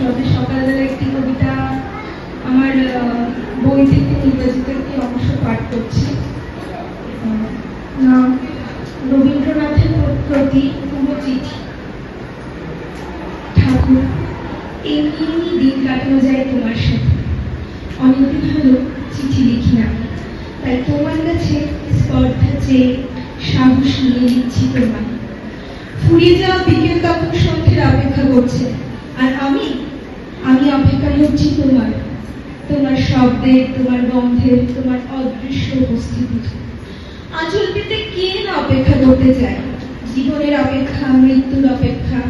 সবে সকালবেলা একটি কবিতা আমার বই থেকে নির্বাচিত একটি অংশ পাঠ করছি। রবীন্দ্রনাথের প্রতি কোনো চিঠি ঠাকুর এমনি দিন কাটানো যায় তোমার সাথে। অনেকদিন হলো চিঠি লিখি না। তাই তোমার কাছে স্পর্ধা চেয়ে সাহস নিয়ে লিখছি তোমায়। ফুরিয়ে যাওয়া বিকেল তখন সন্ধ্যের অপেক্ষা করছে। আর আমি করছি তোমার তোমার শব্দের তোমার গন্ধে, তোমার অদৃশ্য উপস্থিতি। আঁচল পেতে কে না অপেক্ষা করতে চায়? জীবনের অপেক্ষা, মৃত্যুর অপেক্ষা,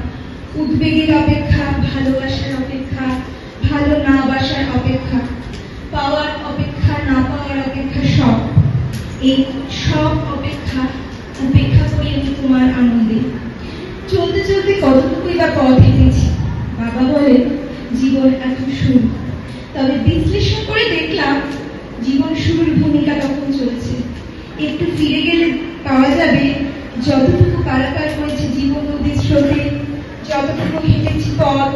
উদ্বেগের অপেক্ষা, ভালোবাসার অপেক্ষা, ভালো না বাসার অপেক্ষা পাওয়ার অপেক্ষা না পাওয়ার অপেক্ষা সব এই সব অপেক্ষা উপেক্ষা করি আমি তোমার আনন্দে চলতে চলতে কতটুকুই বা পথ হেঁটেছি বাবা বলে জীবন এত শুরু তবে বিশ্লেষণ করে দেখলাম, জীবন শুরুর ভূমিকা তখন চলছে। একটু ফিরে গেলে পাওয়া যাবে, যতটুকু পারাপার করেছে জীবন নদীর স্রোতে যতটুকু হেঁটেছি পথ,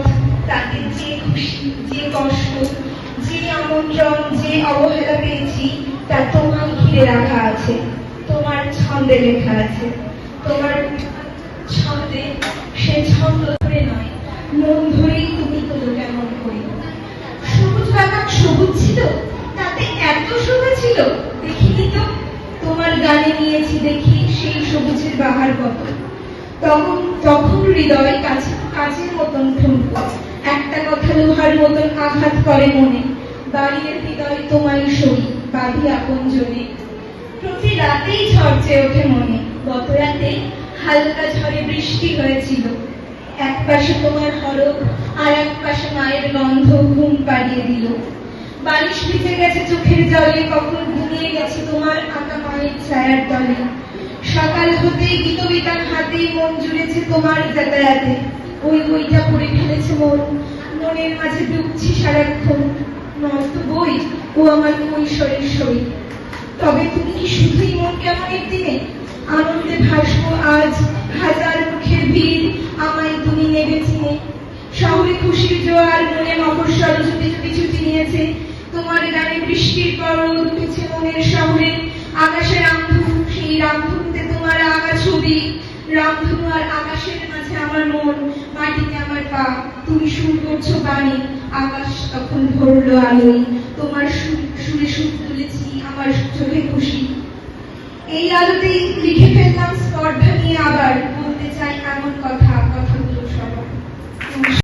তাতে যে খুশি, যে কষ্ট, যে আমন্ত্রণ যে অবহেলা পেয়েছি, তা তোমার ঘিরে রাখা আছে, তোমার ছন্দে লেখা আছে। তোমার ছন্দে সে ছন্দ ধরে নয় মন ধরেই তুমি তোলো কেমন করি। সবুজ বাগান সবুজ ছিল, তাতে এত শোভা ছিল, দেখিনি তো। তোমার গানে নিয়েছি দেখি সেই সবুজের বাহার কত। তখন তখন হৃদয় কাছে কাচের মতন ঠুনকো। একটা কথা লোহার মতন আঘাত করে মনে। বাড়িয়ে হৃদয় তোমায় সই বাঁধি আপন জনে। প্রতি রাতেই ঝড় চেয়ে ওঠে মনে। গত রাতে হালকা ঝড়ে বৃষ্টি হয়েছিল। এক পাশে তোমার হরক আর এক পাশে মায়ের গন্ধ ঘুম পাড়িয়ে দিল। বালিশ ভিজে গেছে চোখের জলে, কখন ঘুমিয়ে গেছে তোমার আঁকা মায়ের ছায়ার তলে। সকাল হতেই গীতবিতান হাতে মন জুড়েছে তোমার যাতায়াতে। ওই বইটা পড়ে ফেলেছে মন, মনের মাঝে ডুবছি সারাক্ষণ। নয়তো বই ও আমার কৈশোরের শরীর তবে তুমি কি শুধুই মন কেমন দিনে খুশির জোয়ার, মনে মফস্বল ছুটি ছুটি ছুটি নিয়েছে। তোমার গানে বৃষ্টির পর উঠেছে মনের শহরে। আকাশে রামধনু সেই রামধনুতে তোমার আঁকা ছবি। রামধনু আর আকাশের মাঝে আমার মন, মাটিতে আমার পা। তুমি সুর করছ বাণী, আকাশ তখন ভরলো আলো। তোমার সুরে সুর তুলেছি আমার চোখে খুশি। এই আলোতেই লিখে